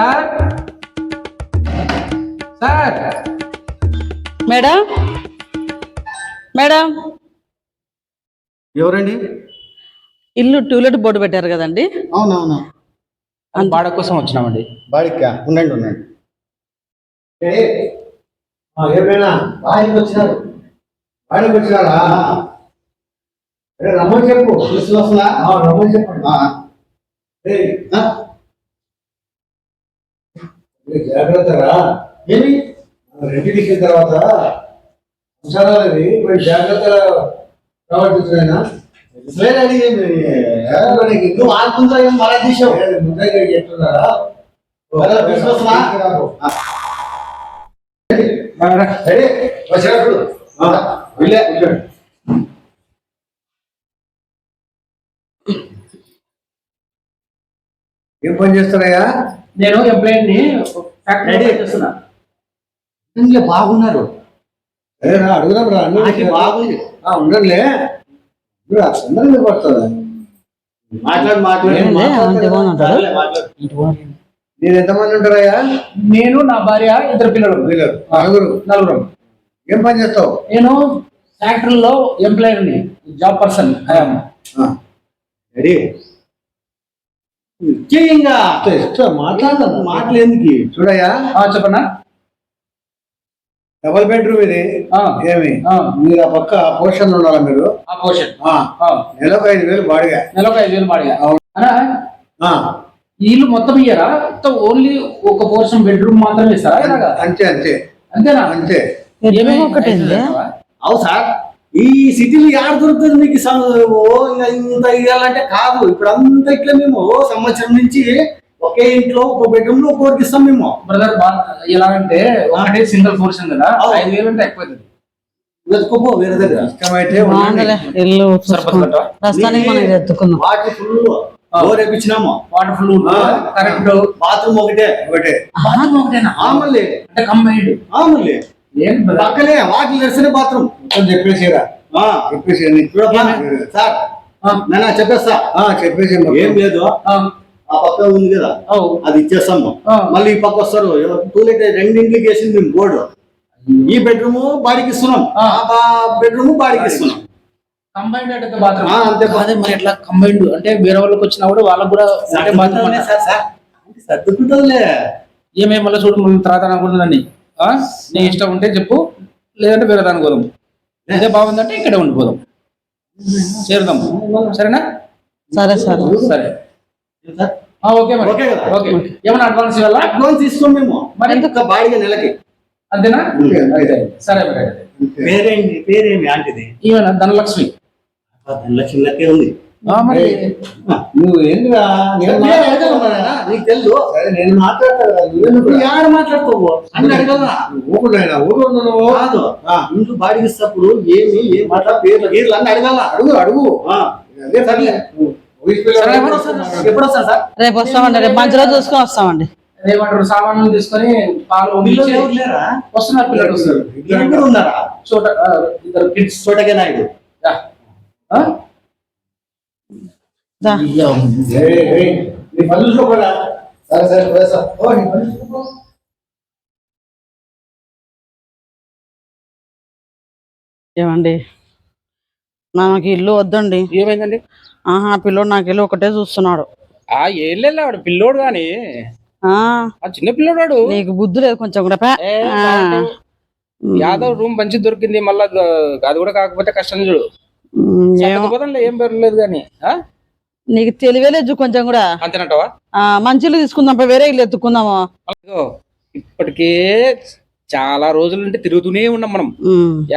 Sir? Sir? Madam? Madam? ఎవరండి? ఇల్లు to let board పెట్టారు కదండి. అవునవును. బాడ కోసం వచ్చినామండి. బాడికా ఉండండి ఉండండి. ఏమైనా బాడికి వచ్చినారు? బాడికి వచ్చినారా? రమ్మని చెప్పు. రమ్మని చెప్పండి. జాగ్రత్తగా ఏమి? రెండింటికి ఇచ్చిన తర్వాత అంశాలని కొంచెం జాగ్రత్తగా నువ్వు ఆడుతుందా ఏం మళ్ళా తీసావు? ముందుగా చెప్తున్నారా? మళ్ళా తీసుకొస్తున్నా? సరే వచ్చినప్పుడు. వెళ్ళే ఏం పని చేస్తున్నాయా? నేను ఎంప్లాయీ ని ఫ్యాక్టరీ? చేస్తున్నా ఇంకా బాగున్నారు. అదే రా అడుగుదాం రా నాకు బాగుంది. ఆ, పడుతుంది మాట్లాడు మాట్లాడు. మీరు ఎంతమంది ఉంటారయ్యా? నేను నా భార్య ఇద్దరు పిల్లలు. నలుగురు. నలుగురం. ఏం పని చేస్తావు? నేను ఫ్యాక్టరీలో ఎంప్లాయీని జాబ్ పర్సన్. రెడీ. ఇస్తా మాట్లాడదాం. మాటలు ఎందుకు చూడయ్యా. చెప్పన్నా. డబల్ బెడ్రూమ్ ఇది. ఆ, ఏమి? ఆ, మీరు ఆ పక్క పోర్షన్ ఉండాలా మీరు? ఆ ఆ, నెలకు ఐదు వేలు బాడిగా నెలకు ఐదు వేలు బాడిగా ఇల్లు మొత్తం ఇయ్యరా? మొత్తం ఓన్లీ ఒక పోర్షన్ బెడ్రూమ్ మాత్రమే ఇస్తారా? అంతే అంతే. అంతేనా? అంతే. వేలు అవు సార్. ఈ సిటీలో యాడ దొరుకుతుంది మీకు సం- ఓ ఇంకా ఇంత ఇవ్వాలంటే కాదు. ఇప్పుడు అంతా ఇట్లా మేము సంవత్సరం నుంచి ఒకే ఇంట్లో ఒక బెడ్రూమ్లో ఇస్తాం మేము. బ్రదర్ ఎలా అంటే ఒకటే సింగిల్ పోర్షన్ కదా. ఐదు వేలు అంటే ఎక్కువ అవుతుంది వెతుకోపో వేరే దగ్గర. ఇష్టమైతే. ఇల్లు? ప్రస్తుతానికి మనం water full bore వేపించినాము. Water full. Current bathroom ఒకటే. ఒకటే. బాత్రూమ్ ఒకటేనా? ఆ మళ్ళీ అంటే? పక్కనే వాకిలి నడిచిన బాత్రూమ్ చెప్పేసిరా ఆ, చెప్పేసి సార్. ఆ, నాన్న చెప్పేస్తా. ఆ, చెప్పేసి. ఏం లేదు. ఆ, పక్క ఉంది కదా. అది ఇచ్చేస్తాము. మళ్ళీ ఈ పక్క వస్తారు. టూలెట్ రెండింటికి వేసింది మేము బోర్డు. ఈ బెడ్రూమ్ బాడికి ఇస్తున్నాం. ఆ. బెడ్రూమ్ బాడికి ఇస్తున్నాం. కంబైన్డ్ అంటే బాత్రూమ్. ఆ, అంతే అదే మరి ఎట్లా కంబైన్డ్ అంటే వేరే వాళ్ళకి వచ్చినా కూడా వాళ్ళకి కూడా ఒకటే బాత్రూమ్ సర్దుకుంటాంలే సార్, సార్. సర్దుకుంటాంలే ఏమేమి మళ్ళీ చూడు తర్వాత అనుకుంటుందని నీ ఇష్టం ఉంటే చెప్పు. లేదంటే వేరే దానికి పోదాం. ఇదే బాగుందంటే ఇక్కడే ఉండిపోదాం చేరుదాం. సరేనా? సరే సరే. సరే. సార్, ఆ, ఓకే మరి. ఓకే కదా? ఓకే. ఏమన్నా అడ్వాన్స్ ఇవ్వాలా? అడ్వాన్స్ తీసుకోం మేము. మరి? ఎంత బాడిగా నెలకి? అంతేనా? సరే మరి. పేరేంటి? పేరేమి ఆంటిది? ఈమెనా ధనలక్ష్మి. లక్షలకే ఉంది. నువ్వు అడగలమా? నీకు తెలుసు నేను మాట్లాడతాను? ఆడ మాట్లాడుకోవు? అన్ని ఊరు నాయనా, ఊరు. కాదు. ఇంట్లో బాడికి ఇస్తప్పుడు ఏమి ఏం మాట్లా పేర్లు గీర్లు అన్ని అడగాల అడుగు అడుగు. ఆ. అదే సర్లే ఎప్పుడు వస్తారు సార్? రేపు వస్తామండి రేపు మంచి రోజు చూసుకొని వస్తామండి. ఏమంటారు సామాన్లు తీసుకొని పాలు వస్తున్నారు పిల్లలు వస్తారు ఉన్నారా? చోట ఇద్దరు కిడ్స్ చోటకే నాయుడు. ఏమండి? నాకు ఇల్లు వద్దండి. ఏమైందండి? ఆహా పిల్లోడు నాకు ఇల్లు ఒకటే చూస్తున్నాడు. ఆ ఏం లేదు వాడు పిల్లోడు గాని. ఆ. ఆ చిన్న పిల్లోడు వాడు నీకు బుద్ధి లేదు కొంచెం కూడా పే. ఆ. యాదవ్ రూమ్ మంచి దొరికింది మళ్ళా అది కూడా కాకపోతే కష్టం చూడు. ఉమ్, ఏమో. పోదంలే ఏం పెరగలేదు కానీ ఆ? నీకు తెలివేలేదు కొంచెం కూడా. అంతేనంటావా? ఆ మంచి ఇల్లు తీసుకుందాం వేరే ఇల్లు ఎత్తుకుందాము ఇప్పటికే చాలా రోజుల నుండి తిరుగుతూనే ఉన్నాం మనం.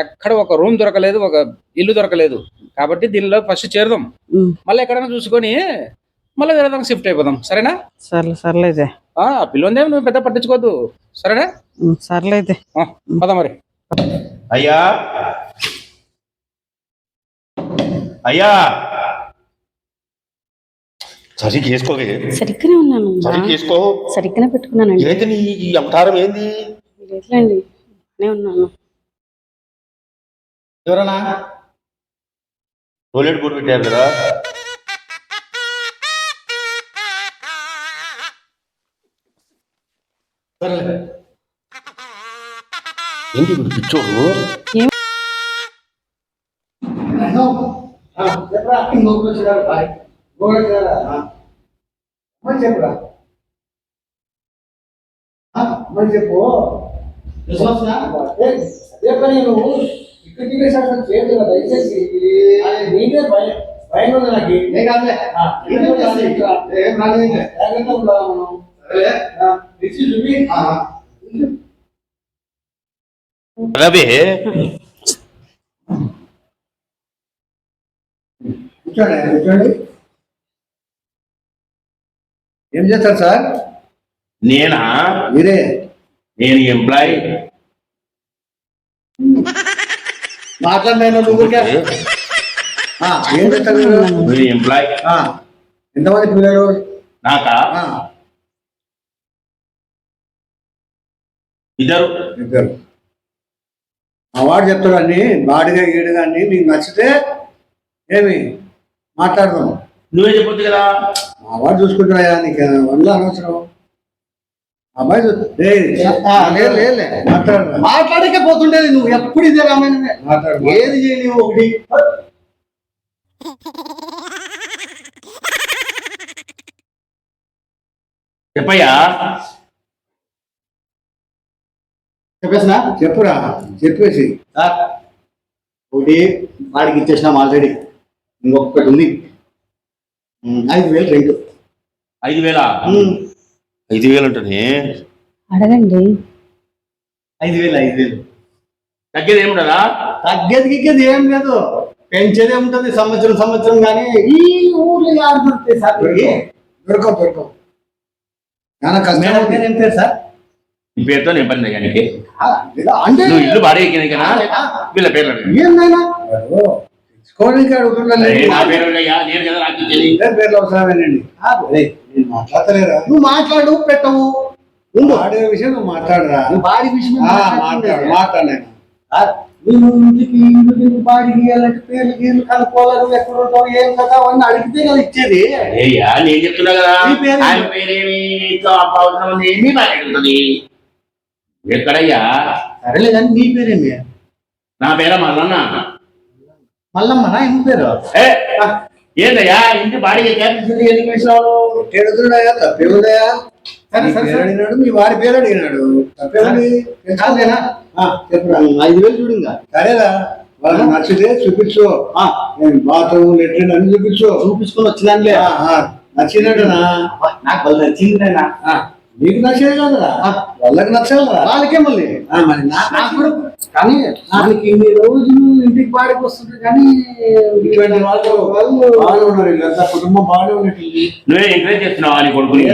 ఎక్కడ ఒక రూమ్ దొరకలేదు ఒక ఇల్లు దొరకలేదు. కాబట్టి దీనిలో ఫస్ట్ చేరుదాం. మళ్ళీ ఎక్కడైనా చూసుకొని మళ్ళీ వేరే దానికి షిఫ్ట్ అయిపోదాం. సరేనా? సర్లే సర్లే అయితే ఆ పిల్లొందేం నువ్వు పెద్ద పట్టించుకోవద్దు. సరేనా? ఉమ్, సర్లే అయితే ఆ, పద మరి. అయ్యా. అయ్యా. సరిగ్గా వేసుకోవే. సరిగ్గానే ఉన్నాను సరిగ్గా వేసుకో. సరిగ్గానే పెట్టుకున్నానండి. ఏంటి నీ ఈ అవతారం ఏంది? లేదులేండి. బాగానే ఉన్నాను. ఎవరన్నా? టోయిలెట్ బోర్డు పెట్టారు కదా. ఏంటి ఇప్పుడు పిచ్చోడు ఆ, చెప్పరా ఇంకొకరు వచ్చినారు బాయ్ ఇంకొకరు వచ్చినారా ఆ. మరి చెప్పురా ఆ, మరి చెప్పు విశ్వాసనా? ఏ, అదే పని నువ్వు ఇక్కడ దిగేసాడు చేయదు కదా దయచేసి అది నీకే భయం భయం ఉంది నాకు ఏ కాదులే ఆ, నీకే కాదు ఇక్కడ. ఏం రాలేదు ఇంకా. జాగ్రత్తగా ఉండాలి మనం. సరేలే ఆ, తెచ్చి చూపి ఆ, రవి కూర్చోండి కూర్చోండి ఏం చేస్తారు సార్? నేనా? మీరే. నేను ఎంప్లాయ్. మాట్లాడిన నువ్వు ఊరికే. ఆ, ఏం చేస్తారు మీరు? నేను ఎంప్లాయ్. ఎంతమంది పిల్లలు? నాకా? ఇద్దరు. ఇద్దరు. మా వాడు చెప్తాడు అన్ని బాడిగా గీడుగా అన్ని నీకు నచ్చితే ఏమి? మాట్లాడదాం. నువ్వే చెప్పొచ్చు కదా. మా వాడు చూసుకుంటాడా నీకు? వల్ల అనవసరం. మాట్లాడకే పోతుండేది నువ్వు. ఎప్పుడు ఇదే రామాయణమే? మాట్లాడు ఏది చేయని ఒకటి? చెప్పయ్యా. చెప్పేసినా? చెప్పురా. చెప్పేసి. ఒకటి వాడికి ఇచ్చేసినాం ఆల్రెడీ ఇంకొకటి ఉంది. ఐదు వేలు రెంట్ ఐదు వేల? ఐదు వేలు ఉంటుంది అడగండి. ఐదు వేలు ఐదు వేలు. తగ్గేది ఏముండదా? తగ్గేది గిగ్గేది ఏం లేదు. పెంచేదే ఉంటుంది సంవత్సరం సంవత్సరం కానీ ఈ ఊర్లో యారు దొరుకుతాయి సార్? దొరకవు దొరకవు. చాలా మేడం కష్టం పేరు ఏం పేరు సార్? నీ పేరుతో నేను పని లేదా అంటే నువ్వు ఇల్లు బాడీ ఎక్కినాకనా వీళ్ళ పేర్లు. ఏందైనా నేను ఇచ్చేది. ఇద్దరు పేర్లు అవసరమేనండి. నేను మాట్లాడతలేరా నువ్వు మాట్లాడు పెట్టవు. ఉండు. ఆడే విషయం నువ్వు మాట్లాడరా? నువ్వు బాడీ విషయం ఆ, మాట్లాడు మాట్లాడలేను నువ్వు ఇంటికి ఇంటికి బాడీకి ఇవ్వాలంటే పేర్లు గీర్లు కనుక్కోవాలి. నువ్వు ఎక్కడ ఉంటావు ఏం కదా అవన్నీ అడిగితే కదా ఇచ్చేది. నేను చెప్తున్నా కదా. ఏమీ మాట్లాడుతుంది ఎక్కడయ్యా? సరేలే కానీ నీ పేరేమి నా పేర మల్లన్న? మల్లమ్మనా ఏం పేరు ఏందయ్యా? ఇంటి బాడీకి క్యాపిటల్ ఎందుకు వేసినావు? ఎడుతున్నాయా. అడిగినాడు మీ వారి పేరు అడిగినాడు కాదేనా ఆ, చెప్పురా. ఉమ్, ఐదు వేలు చూడు ఇంకా. సరేరా వాళ్ళకి నచ్చితే చూపించు. ఆ, నేను బాత్రూమ్ లెట్రిన్ అన్ని చూపించు. చూపించుకొని వచ్చినానులే. ఆ, ఆ, నచ్చినట్టునా నాకు వాళ్ళు నచ్చింది నాయనా. ఆ, నీకు నచ్చేది కదరా. వాళ్ళకి నచ్చాలి కదా వాళ్ళకే మళ్ళీ. ఆ, మరి నాకు కానీ మనకి ఇన్ని రోజులు ఇంటికి బాడికి వస్తుంది కానీ ఇటువంటి వాళ్ళు బాగానే ఉన్నారు వీళ్ళంతా కుటుంబం బాగానే ఉన్నట్టుంది. నువ్వే ఎంకరేజ్ చేస్తున్నావా నీ కొడుకుని?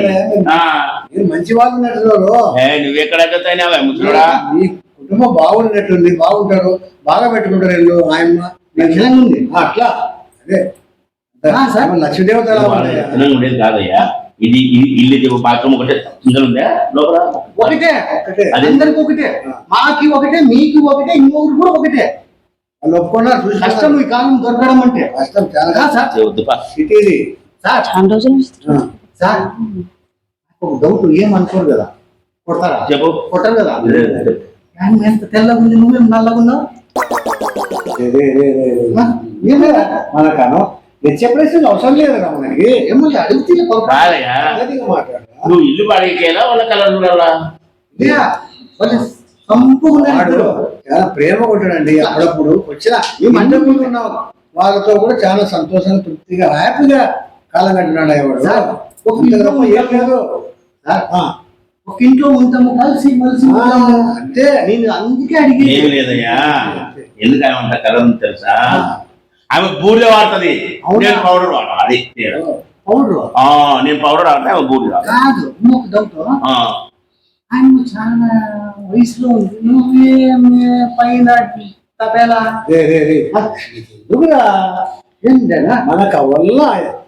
మంచి వాళ్ళు ఉన్నట్టున్నారు. ఏ, నువ్వెక్కడ ఎక్కడైనా ముసలుడా? మీ కుటుంబం బాగున్నట్టుంది బాగుంటారు బాగా పెట్టుకుంటారు ఇల్లు ఆయమ్మ. మంచిగా ఉంది. అట్లా. అదే. ఆ, సార్. లక్ష్మీదేవత ఉండేది కాదయ్యా. ఇది ఇల్లు బాత్రూమ్ ఒకటే. ఉందా? లోపల? ఒకటే. ఒక్కటే అందరికి ఒకటే. మాకి ఒకటే మీకు ఒకటే ఇంకొకటి కూడా ఒకటే. కష్టం ఈ కాలం దొరకడం అంటే. కష్టం చాలా. సార్. ఒక డౌట్ ఏం అనుకోరు కదా. కొడతారా? చెప్పు. కొట్టరు కదా. ఎంత తెల్లగా ఉంది నువ్వేం నల్లగా ఉన్నావు? రే, రే, రే, రే, రే. ఆ, ఏం లేదా. మనకను ప్రశ్నలు అవసరం లేదు మనకి. ఏమో అడిగితే కాదయ్యా. నువ్వు ఇల్లు బాడీకేలా వాళ్ళ కలర్ చూడాలా ప్రేమ కొట్టాడండి అప్పుడప్పుడు. వచ్చిన ఈ ముందు ఉన్న వాళ్ళతో కూడా చాలా సంతోషంగా తృప్తిగా హ్యాపీగా కాలం కట్టినాడు వాడు సార్, ఒక ఏం లేదు. ఒక ఇంట్లో ఉంటాము కలిసి కలిసి అంతే. నేను అందుకే అడిగి ఏమి లేదయ్యా. ఎందుకని అంత కలర్ ఉంది తెలుసా? ఆమె బూడిద వాడుతుంది. అవునా? నేను పౌడర్ వాడా అది. పౌడర్ ఆ, నేను పౌడర్ వాడితే ఆమె బూడిద వాడతా. కాదు ఇంకొక డౌట్ ఆ. ఆయన చాలా వయసులో ఉంది. నువ్వేం పైన మనకు వల్ల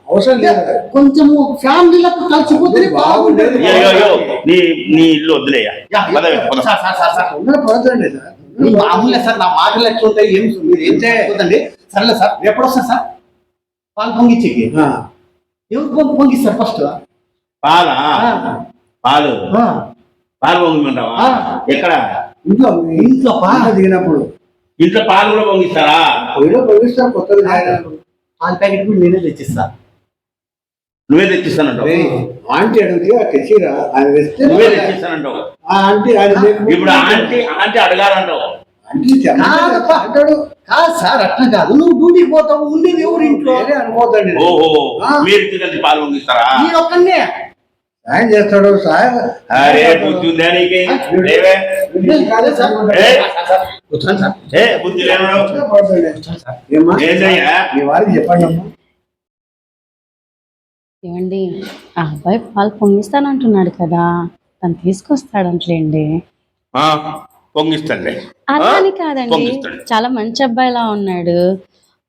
అవసరం లేదు. కొంచెము ఫ్యామిలీలో కలిసిపోతే బాగుండేది. నీ నీ ఇల్లు. సార్ మామూలే నా మాటలు ఎట్లుంటాయి ఏం మీరు ఏం సరేలే సార్ ఎప్పుడు వస్తా సార్. పాలు పొంగిచ్చేకి. ఎవరు పొంగి పొంగిస్తారు ఫస్ట్ పాలా? పాలు. పాలు పొంగిమంటావా. ఎక్కడ? ఇంట్లో ఇంట్లో పాట దిగినప్పుడు. ఇంట్లో పాలు కూడా పొంగిస్తారా? పొగిస్తారు కొత్తది పాల ప్యాకెట్ కూడా నేనే తెచ్చిస్తా. నువ్వే తెచ్చిస్తానంటావు? ఆంటీ అడిగితే ఆ తెచ్చిరా? ఆయన నువ్వే తెచ్చిస్తానంటావు. ఆ ఆంటీ ఇప్పుడు ఆంటీ ఆంటీ అడగాలంటావు. అంటాడు కాదు సార్ అట్లా కాదు. నువ్వు డ్యూటీకి పోతావు ఉండేది ఎవరి ఇంట్లో? ఓహో ఆ. మీరు నేను ఒక్కనే సాయం చేస్తాడు సాయం. అరే బుద్ధి ఉందా నీకే లేవే. సార్. ఏ? సార్. బుద్ధి చెప్పండి అమ్మా. ఏమండి ఆ అబ్బాయి పాలు పొంగిస్తానంటున్నాడు కదా. తను తీసుకొస్తాడంట్లేండి. అలా? అని కాదండి. చాలా మంచి అబ్బాయిలా ఉన్నాడు.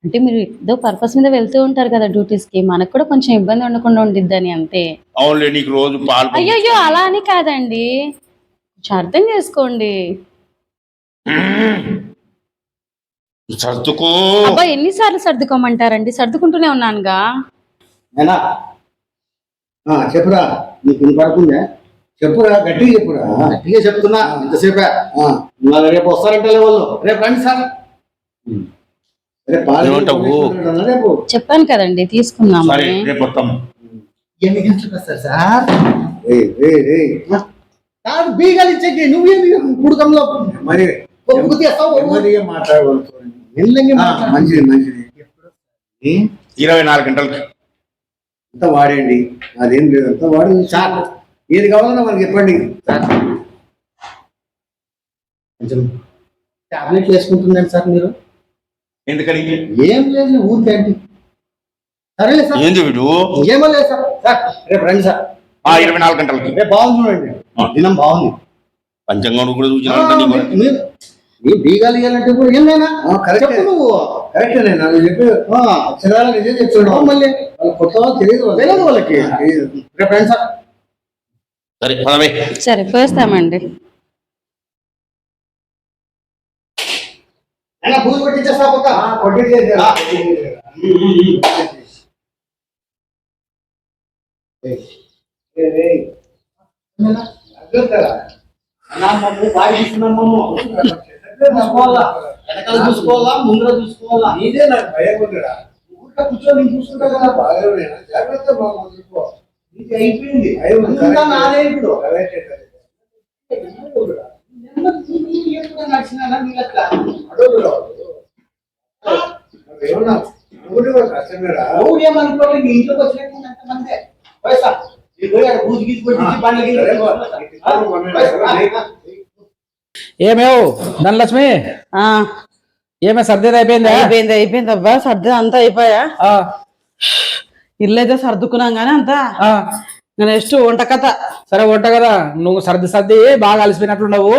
అంటే మీరు ఏదో పర్పస్ మీద వెళ్తూ ఉంటారు కదా డ్యూటీస్కి మనకు కూడా కొంచెం ఇబ్బంది ఉండకుండా ఉండిద్దని అంతే. అవునులే నీకు రోజు పాలు అయ్యయ్యో అలా అని కాదండి. కొంచెం అర్థం చేసుకోండి. సర్దుకో. అబ్బాయి ఎన్నిసార్లు సర్దుకోమంటారండి? సర్దుకుంటూనే ఉన్నానుగా. చెప్పురా నీకు వినపడుతుందా చెప్పురా గట్టిగా చెప్పురా. గట్టిగా చెప్తున్నా ఇంతసేపే. రేపు వస్తారంటే వాళ్ళు. రేపు రండి సార్. చెప్పాను కదండి తీసుకుందాం సరే రేపు వస్తాం. ఎన్ని గంటలకు వస్తారు సార్? ఏయ్, ఏయ్, ఏయ్. కాదు బీగాలు ఇచ్చేకి నువ్వేమి కుడుకంలో మరి. మంచిది మంచిది? ఇరవై నాలుగు గంటలకి. అంతా వాడండి. అదేం లేదు అంతా వాడు సార్ ఏది కావాలన్నా మనకి చెప్పండి సార్. కొంచెం టాబ్లెట్లు వేసుకుంటుందండి సార్ మీరు. ఎందుకని ఏం లేదు ఊరికే అంటే సరేలే సార్. ఏంది వీడు ఏమో లేదు సార్. సార్ రేపు రండి సార్. ఆ ఇరవై నాలుగు గంటలకి. రేపు బాగుంది చూడండి. దినం బాగుంది. పంచంగం కూడా చూసినా నీ బీగాలు ఇవ్వాలంటే కూడా ఏమైనా ఆ, కరెక్టే. నువ్వు. కరెక్ట్ నేను నాకు చెప్పి ఆ, అక్షరాలు నిజం చెప్తున్నావు మళ్ళీ. వాళ్ళు కొత్త వాళ్ళు తెలియదు వాళ్ళకి. తెలియదు వాళ్ళకి. రేపు రండి సార్. సరే పదవే సరే పోస్తామండి చూసుకోవాలా వెనకాల చూసుకోవాలా ముందర చూసుకోవాలా? నీదే నాకు భయం కూర్చొని నేను చూసుకుంటా కదా బాగా? జాగ్రత్త బాగా అయిపోయింది. నాదే ఇప్పుడు కరెక్టే, కరెక్టే. ఎప్పుడు నడిచినా నీళ్ళట్లా అడుగురా వాడు. నువ్వేమన్నా నువ్వు కూడా కష్టమేరా? ఎవరు ఏమనుకోవాలి నీ ఇంట్లోకి వచ్చినట్టు ఎంతమంది పైసా నీ పోయి అక్కడ పూజ గీసి కొట్టి బండ్లు గిన్నెలు ఏమేవ్? ధనలక్ష్మి? ఆ, ఏమే సర్దేది అయిపోయిందా? అయిపోయింది అయిపోయింది. అబ్బా సర్ది అంతా అయిపోయా? ఆ, ఇల్లు అయితే సర్దుకున్నాం కానీ అంతా. ఆ. నెక్స్ట్ వంట కథ. సరే వంట కదా నువ్వు సర్ది సర్ది బాగా అలసిపోయినట్లున్నావు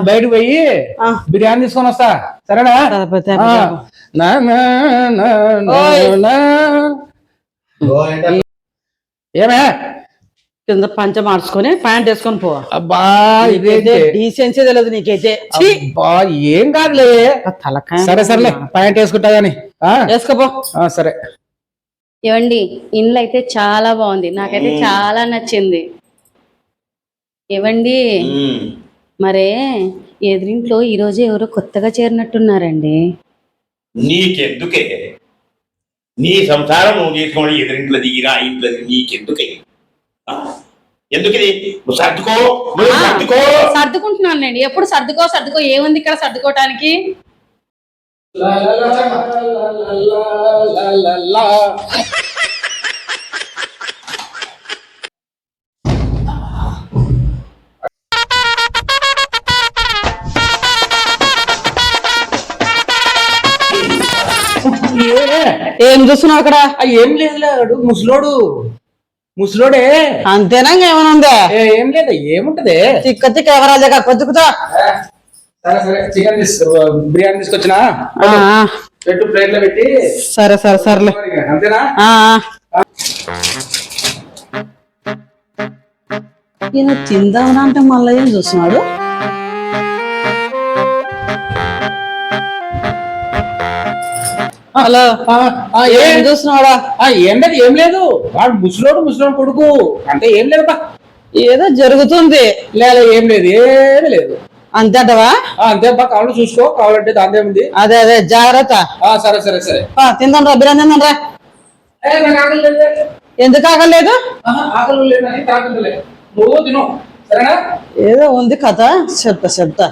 బయటకు పోయి ఆ. బిర్యానీ తీసుకొని వస్తా. సరేనా? సరిపోతే ఆ. నా, నా, నా, నా, ఓయ్. నా. ఏమే? కింద పంచ మార్చుకొని ప్యాంట్ వేసుకొని పో. అబ్బా డీసెన్సీ తెలియదు నీకైతే! అబ్బా ఏం కాదులే. తలకాయ సరే సరేలే. పాయింట్ వేసుకుంటా గాని. ఆ? వేసుకోపో. ఆ, సరే. ఏమండి ఇండ్లు అయితే చాలా బాగుంది. నాకైతే చాలా నచ్చింది. ఏవండి. మరే ఎదురింట్లో ఈరోజు ఎవరో కొత్తగా చేరినట్టున్నారండి. నీకెందుకే? నీ సంసారం నువ్వు చేసుకోండి ఎదురింట్లో దిగిరా ఇంట్లో నీకెందుకే? ఆ? ఎందుకిది? నువ్వు సర్దుకో నువ్వు ఆ, సర్దుకో. సర్దుకుంటున్నానండి ఎప్పుడు సర్దుకో సర్దుకో. ఏముంది ఇక్కడ సర్దుకోవటానికి? ఏం చూస్తున్నావు అక్కడ? ఏం లేదు ముసలోడు. ముసలోడే. అంతేనా ఏమైనా ఉందా? ఏ, లేదు ఏముంటది? తిక్క తిక్క ఎవరాజా కొద్దుకుతా సరే చికెన్ తీసు బిర్యానీ తీసుకొచ్చినా? పెట్టు ప్లేట్లో పెట్టి. సరే సరే సర్లే. అంతేనా. ఈయన తిందామని అంటే మళ్ళీ ఏం చూస్తున్నాడు హలో. ఏం? చూస్తున్నాడా ఆ, ఏం లేదు ఏం లేదు. వాడు ముసలోడు ముసలోడు కొడుకు. అంటే ఏం లేదు ఏదో జరుగుతుంది. లేదు ఏం లేదు ఏమీ లేదు. అంతేటవా అంతే అబ్బా కావాలంటే చూసుకో కావాలంటే దాంతో ఉంది అదే అదే జాగ్రత్త. ఆ, సరే సరే సరే. ఆ, తిందాం రా బిర్యానీ తిందాం రా. లేదు. ఎందుకు ఆగలేదు నువ్వు తిను. సరేనా? ఏదో ఉంది కథ చెప్తా చెప్తా.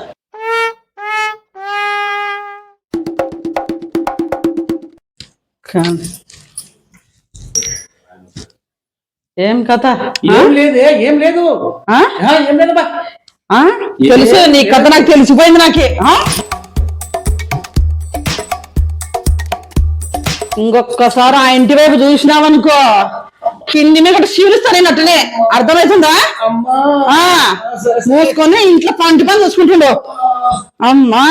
ఏం కథ? ఏం లేదు ఏం లేదు. ఏం లేదబ్బా. ఆ? తెలుసు నీ కథ నాకు తెలిసిపోయింది నాకే. ఆ? ఇంకొకసారి ఆ ఇంటి వైపు చూసినావనుకో కింది మీద శీలుస్తానట్లనే అర్థమవుతుందా అమ్మా. ఆ మూసుకొని ఇంట్లో పంటి పని చూసుకుంటుండు. అమ్మా.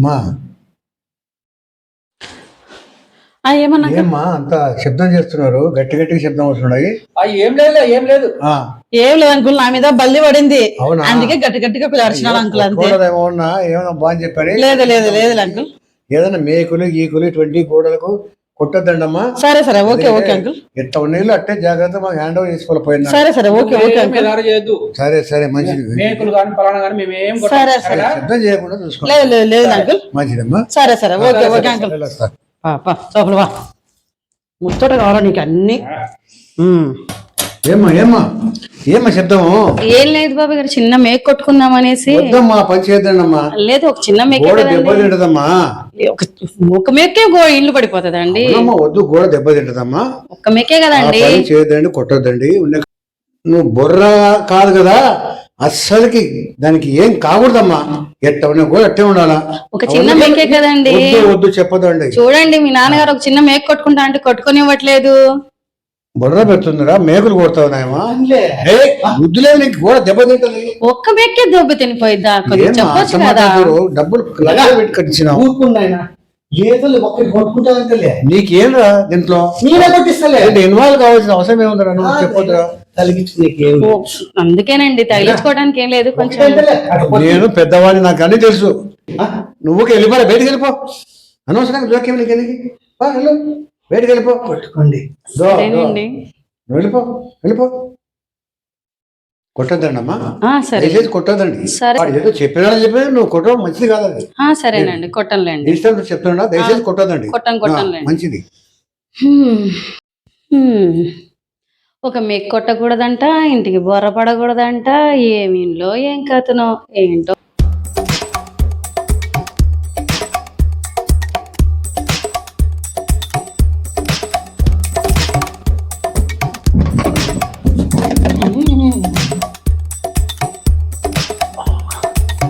మా ఆ, ఏమన్నా అంత శబ్దం చేస్తున్నారు. గట్టి గట్టిగా శబ్దం వస్తున్నాయి. ఏం లేదు ఏం లేదు. ఆ, ఏం లేదు అంకుల్ నా మీద బల్లి పడింది. అవునా? అందుకే గట్టి గట్టిగా పిల్లర్చినాడు అంకుల్ అంతే. ఏమన్నా ఏమన్నా బాగా చెప్పారు? లేదు లేదు లేదు అంకుల్. ఏదైనా మేకులు గీకులు ఇటువంటి గోడలకు కొట్టద్దండమ్మా. సరే సరే ఓకే ఓకే అంకుల్. ఎంత ఉన్నీళ్ళు అట్టే జాగ్రత్త మాకు హ్యాండ్ ఓవర్ చేసుకోవాలి పోయినా సరే సరే ఓకే ఓకే అంకుల్. సరే సరే మంచిది. మేకులు కానీ పలానా కానీ మేము ఏం కొట్టం. సరే, సరే? శబ్దం చేయకుండా చూసుకోండి. లేదు లేదు లేదు అంకుల్. మంచిదమ్మా. సరే సరే ఓకే ఓకే అంకుల్. లోపల వా ముచ్చట కావాలా నీకు అన్ని. ఏమ్మా ఏమ్మా? ఏమ్మా శబ్దము? ఏం లేదు బాబు గారు చిన్న మేక్ కొట్టుకుందాం అనేసి. వద్దమ్మా పని చేద్దండమ్మా. లేదు ఒక చిన్న మేకే గోడ కదండి. దెబ్బతింటదమ్మా ఒక ఒక మేకే గో ఇల్లు పడిపోతుందండి. అవునమ్మా, వద్దు గోడ దెబ్బతింటదమ్మా ఒక్క మేకే కదండి. పని చేయొద్దండి కొట్టొద్దండి. నువ్వు బుర్ర కాదు కదా. అస్సలకి దానికి ఏం కాకూడదమ్మా. ఎట్ట కూడా అట్టే ఉండాలా. ఒక చిన్న మేకే కదండి. వద్దు చెప్పదండి. చూడండి మీ నాన్నగారు ఒక చిన్న మేక్ కొట్టుకుంటా అంటే కొట్టుకొని ఇవ్వట్లేదు బుర్ర పెడుతుందిరా మేకులు కొడతావు నాయమా నీకు గోడ దెబ్బతింటది ఒక్క మేకే దెబ్బ తినిపోయిద్దా? చెప్పొచ్చు కదా. డబ్బులు పెట్టి కట్టించినావు నీకేంరా దీంట్లో? నేనే కొట్టిస్తలే. ఇన్వాల్వ్ కావాల్సిన అవసరం ఏముందిరా? నువ్వు చెప్పొద్దురా. అందుకేనండి తగిలించుకోవడానికి ఏం లేదు కొంచెం నేను పెద్దవాడిని నాకు అన్ని తెలుసు. నువ్వు వెళ్ళిపో బయటికి వెళ్ళిపో. అనవసరంగా జోక్యం నీకు ఎందుకు? వెళ్ళు. బయటికి వెళ్ళిపో. కొట్టుకోండి. వెళ్ళిపో వెళ్ళిపో. కొట్టొద్దండమ్మా ఆ, సరే. దయచేసి కొట్టొద్దండి. సరే. వాడు ఏదో చెప్పినా చెప్పి నువ్వు కొట్టడం మంచిది కాదు అది ఆ, సరేనండి ఇష్టం చెప్తున్నా దయచేసి కొట్టొద్దండి. కొట్టనులేండి. మంచిది. హ్మ్. హ్మ్. ఒక మెక్ కొట్టకూడదంట ఇంటికి బొర్ర పడకూడదంట ఏమిలో ఏం కథనో ఏంటో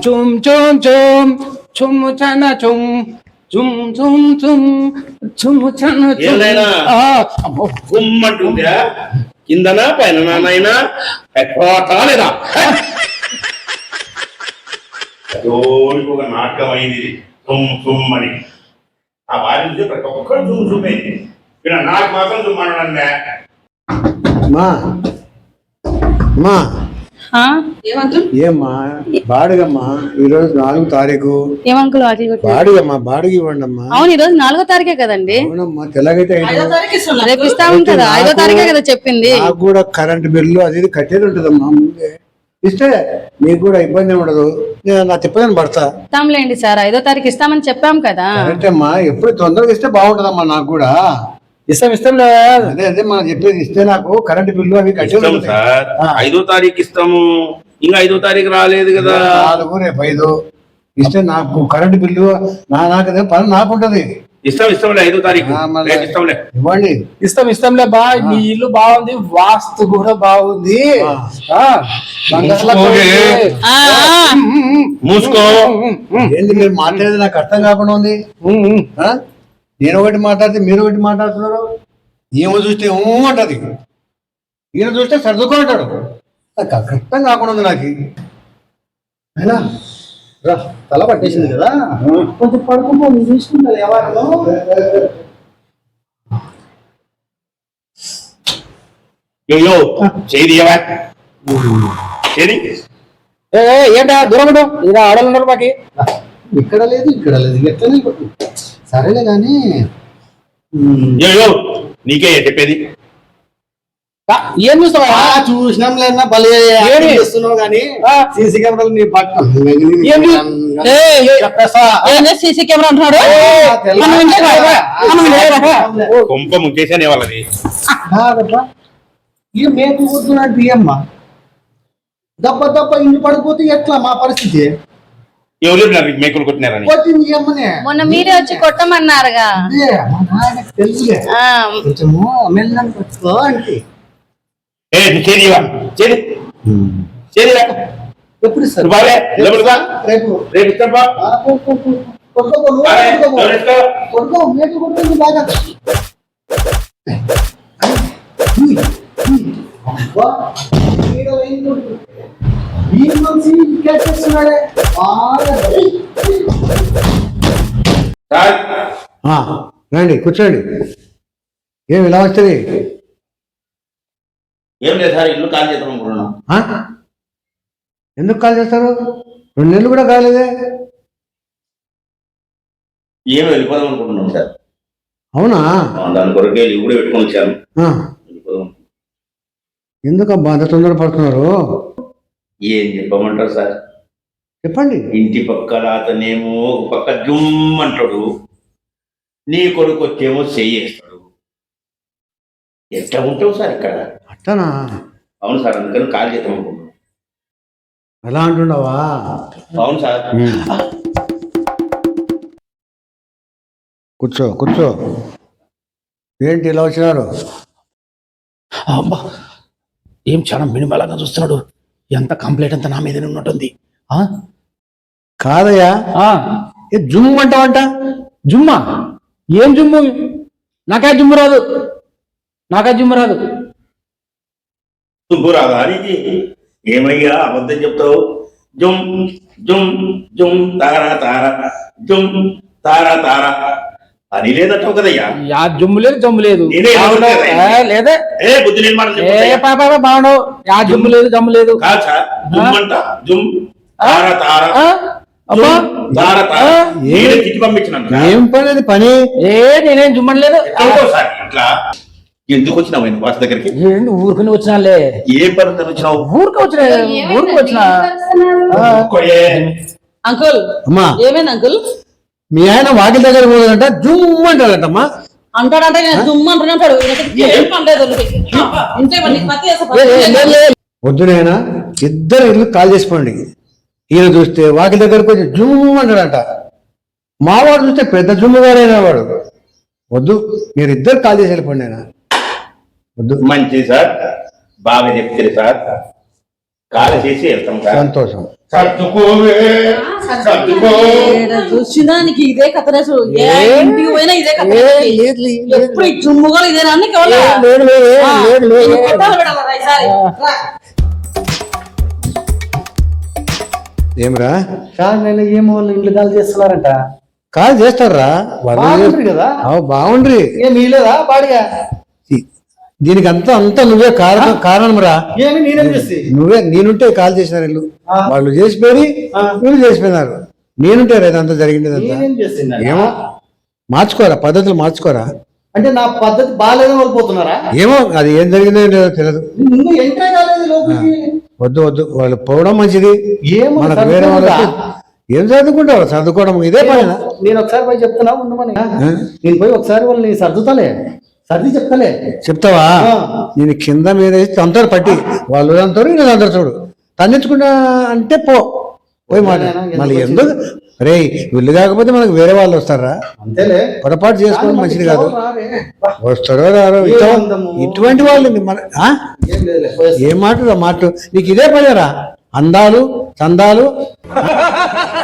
చుమ్ చుమ్ చుమ్ చుమ్ చన చుమ్ చుమ్ చుమ్ చుమ్ చుమ్ చన చుమ్ ఏలైనా? ఆ, అమ్మో. గుమ్మంటుందా కిందనా పైన నాయనా లేదా రోజుకి ఒక నాటకం అయింది తుమ్ తుమ్ అని. ఆ వారి నుంచి ప్రతి ఒక్కరు తుమ్ తుమ్మైంది ఇక్కడ నాకు మాత్రం తుమ్మనండి మా. మా? ఏమ్మా బాడుగమ్మా ఈరోజు నాలుగు తారీఖు. ఏమంకులు బాడుగమ్మా బాడుగ ఇవ్వండి అమ్మా అవును ఈరోజు నాలుగో తారీఖే కదండి. అవునమ్మా తెల్లగైతే ఐదు రేపు ఇస్తాము కదా ఐదో తారీఖే కదా చెప్పింది. నాకు కూడా కరెంట్ బిల్లు అది ఇది కట్టేది ఉంటుందమ్మా ముందే. ఇస్తే మీకు కూడా ఇబ్బంది ఉండదు. నేను నా తిప్పదని పడతా. ఇస్తాంలేండి సార్ ఐదో తారీఖు ఇస్తామని చెప్పాం కదా. కరెంట్ అమ్మా ఎప్పుడు తొందరగా ఇస్తే బాగుంటుందమ్మా నాకు కూడా. ఇష్టం ఇష్టం లే అదే అదే మనం చెప్పేది ఇస్తే నాకు కరెంట్ బిల్లు అవి ఇస్తాం ఉంటుంది. సార్. ఐదో తారీఖు ఇస్తాము. ఇంకా ఐదో తారీఖు రాలేదు కదా. నాలుగు రేపు ఐదు. ఇస్తే నాకు కరెంట్ బిల్లు నా నాకు పని నాకు ఉంటది ఇస్తాం ఇస్తాంలే ఐదో తారీఖు. ఇస్తాంలే ఇవ్వండి. ఇష్టం ఇష్టంలే బా నీ ఇల్లు బాగుంది వాస్తు కూడా బాగుంది. మూసుకో ఏంది మీరు మాట్లాడేది నాకు అర్థం కాకుండా ఉంది? నేను ఒకటి మాట్లాడితే మీరు ఒకటి మాట్లాడుతున్నారు? ఏమో చూస్తే ఊ అంటది. ఈయన చూస్తే సర్దుకో అంటాడు నాకు అర్థం కాకుండా ఉంది నాకు. అయినా రా తల పట్టేసింది కదా? కొంచెం పడుకుంటూ నేను చూసుకుంటా ఎవరు అయ్యో చేయి ఏ ఏంటా దూరం ఉండు. ఇలా ఆడలు ఉన్నారు మాకి ఇక్కడ లేదు ఇక్కడ లేదు కొట్టు. సరేలే కానీ యో యో నీకే చెప్పేది. ఆ, ఏం చూస్తావా చూసినాం లేదన్నా భలే చేస్తున్నావు కానీ. సీసీ కెమెరాలు నీ ఏంది సీసీ కెమెరా అంటున్నాడు. కొంప ముంచేసానే వాళ్ళది. ఈ మేకు కొడుతున్నట్టు అమ్మ. దప్ప దప్ప ఇల్లు పడిపోతే ఎట్లా మా పరిస్థితి? ఎవరు మేకులు కొట్టినారని. మొన్న మీరే వచ్చి కొట్టమన్నారుగా. అదే, మా నాయనకు తెలుసులే. ఆ, కొంచెము మెల్లని పట్టుకో అంటే. ఏ చేదివా చేది చేదిరా ఎప్పుడు బాగా నిలబడుగా రేపు. రేపు మేకు బాగా. అబ్బా, రండి కూర్చోండి. ఏమి ఇలా వస్తుంది ఏం లేదు సార్ ఇల్లు కాల్ చేద్దాం అనుకుంటున్నాం? ఎందుకు కాల్ చేస్తారు? రెండు నెలలు కూడా కాలేదే? ఏం వెళ్ళిపోదాం అనుకుంటున్నాం సార్. అవునా? దాని కొరకే కూడా పెట్టుకొని వచ్చాను. ఆ, వెళ్ళిపోదాం. ఎందుకు అబ్బా అంత తొందర పడుతున్నారు ఏం చెప్పమంటారు సార్? చెప్పండి. ఇంటి పక్కల అతనేమో ఒక పక్క జుమ్ అంటాడు నీ కొడుకు వచ్చేమో చెయ్యేస్తాడు ఎట్లా ఉంటావు సార్ ఇక్కడ? అట్టనా? అవును సార్ అందుకని కాల్ చేద్దాం అనుకుంటున్నాం ఎలా అంటున్నావా? అవును సార్. కూర్చో కూర్చో. ఏంటి ఇలా వచ్చినారు? అబ్బా ఏం చాలా మినిమలాగా చూస్తున్నాడు. ఎంత కంప్లైంట్ అంతా నా మీదనే ఉన్నట్టుంది? ఆ? కాదయ్యా. ఆ, ఏ జుమ్ అంటావంట? జుమ్మా? ఏం జుమ్ము? నాకా జుమ్ము రాదు. నాకా జుమ్ము రాదు. నువ్వు రాదా ఏమయ్యా అబద్ధం చెప్తావు? జుమ్ జుమ్ జుమ్ తారా తారా. జుమ్ తారా తారా. అని లేదంటావు కదయ్యా యా జుమ్ము లేదు జమ్ము లేదు. నేనే లేదే. ఏ బుద్ధి ఏ చెప్పొద్దయ్యా. పాప బాగుండవు యా జమ్ము లేదు జమ్ము లేదు. జుమ్ అంట? తారా తారా? నేనే. ఏం పని అది? పని? ఏ నేనేం లేదు సార్ ఇట్లా ఎందుకు వచ్చినావు ఆయన వాసు దగ్గరికి? ఏంది ఊరుకుని వచ్చినాలే ఏ పని వచ్చినావు? ఊరికి వచ్చిన ఊరికి వచ్చిన. అంకుల్ అమ్మా. ఏమైంది అంకుల్? మీ ఆయన వాకిలి దగ్గర పోదంట జుమ్ అంటారంటమ్మా అంటాడంటే నేను దుమ్ము అంటున్నాడు. వద్దునైనా ఇద్దరు ఇల్లు కాల్ చేసుకోండి ఈయన చూస్తే వాకిలి దగ్గరకు వచ్చి జుమ్ అంటాడంట. మావాడు చూస్తే పెద్ద జుమ్ముగాడైన వాడు. వద్దు మీరు ఇద్దరు కాల్ చేసి వెళ్ళిపోండి ఆయన వద్దు. మంచిది సార్ బాగా చెప్తారు సార్. కాల చేసి వెళ్తాం సార్. సంతోషం. సర్దుకోవే సర్దుకో ఏడ చూసినా నీకు ఇదే కథ ఇంటికి పోయినా ఇదే కథ. లేదు, లేదు, లేదు. ఎప్పుడు అన్ని? లేదు, లేదు, లేదు, లేదు. ఏమిరా? సార్ నేను ఏమో వాళ్ళు ఇల్లు కాల్ చేస్తున్నారంట? కాల్ చేస్తారా? బాగుండ్రి కదా? అవు బాగుండ్రి. ఏం మీలేదా బాడిగా? దీనికి అంతా అంతా నువ్వే కారణం కారణం రా. ఏమి నేనేం చేసి? నువ్వే నేనుంటే కాల్ చేసినారు వీళ్ళు. వాళ్ళు చేసిపోయి. వీళ్ళు చేసిపోయినారు. నేనుంటే రా ఇదంతా జరిగింది ఏమో మార్చుకోరా పద్ధతులు మార్చుకోరా. అంటే నా పద్ధతి బాగాలేదని వాళ్ళు పోతున్నారా? ఏమో అది ఏం జరిగిందో లేదో తెలియదు వద్దు వద్దు. వాళ్ళు పోవడం మంచిది. మనకు వేరే చదువుకుంటా. ఏం చదువుకుంటావు చదువుకోవడం ఇదే పని నేను ఒకసారి పోయి చెప్తున్నా ఉండమని. నేను పోయి ఒకసారి వాళ్ళని సర్దుతాలే. సర్ది చెప్తాలే. చెప్తావా. నేను కింద మీద తంతారు పట్టి వాళ్ళు తంతారు నేను అందరు చూడు. తన్నించుకుంటా అంటే పో. పోయి మాట. మళ్ళీ? ఎందుకు? రే వీళ్ళు కాకపోతే మనకు వేరే వాళ్ళు వస్తారా? అంతేలే. పొరపాటు చేసుకోవడం మంచిది కాదు. వస్తారో రారో. ఇటువంటి వాళ్ళు మన? ఏం మాట మాట నీకు ఇదే పనిరా అందాలు చందాలు?